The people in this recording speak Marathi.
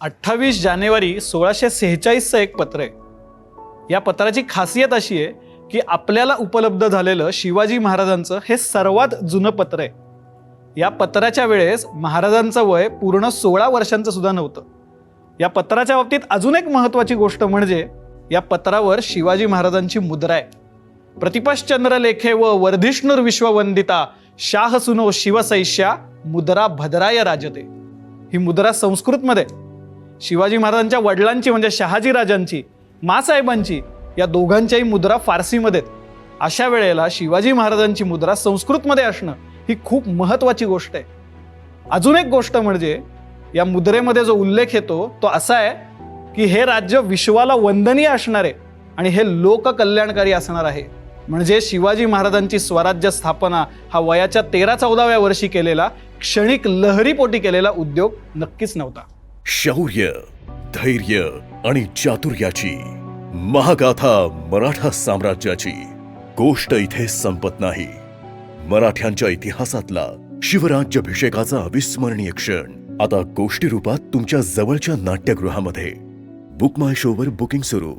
अठ्ठावीस जानेवारी सोळाशे सेहेचाळीसचं एक पत्र आहे. या पत्राची खासियत अशी आहे की आपल्याला उपलब्ध झालेलं शिवाजी महाराजांचं हे सर्वात जुनं पत्र आहे. या पत्राच्या वेळेस महाराजांचं वय पूर्ण सोळा वर्षांचं सुद्धा नव्हतं. या पत्राच्या बाबतीत अजून एक महत्त्वाची गोष्ट म्हणजे या पत्रावर शिवाजी महाराजांची मुद्रा आहे. प्रतिपश्चंद्र लेखे व वर्धिष्णुर विश्ववंदिता शाह सुनो शिवसैष्या मुद्रा भद्राय राजते. ही मुद्रा संस्कृतमध्ये आहे. शिवाजी महाराजांच्या वडिलांची म्हणजे शहाजी राजांची मासाहेबांची या दोघांच्याही मुद्रा फारसीमध्ये अशा वेळेला शिवाजी महाराजांची मुद्रा संस्कृतमध्ये असणं ही खूप महत्त्वाची गोष्ट आहे. अजून एक गोष्ट म्हणजे या मुद्रेमध्ये जो उल्लेख येतो तो असा आहे की हे राज्य विश्वाला वंदनीय असणार आहे आणि हे लोककल्याणकारी असणार आहे. म्हणजे शिवाजी महाराजांची स्वराज्य स्थापना हा वयाच्या तेरा चौदाव्या वर्षी केलेला क्षणिक लहरीपोटी केलेला उद्योग नक्कीच नव्हता. शौर्य धैर्य आणि चातुर्याची महागाथा मराठा साम्राज्याची गोष्ट इथे संपत नाही. मराठ्यांच्या इतिहासातला शिवराज्याभिषेकाचा अविस्मरणीय क्षण. आता गोष्टी रूपात तुमच्या जवळच्या नाट्यगृहामध्ये. बुक माय शोवर बुकिंग सुरू.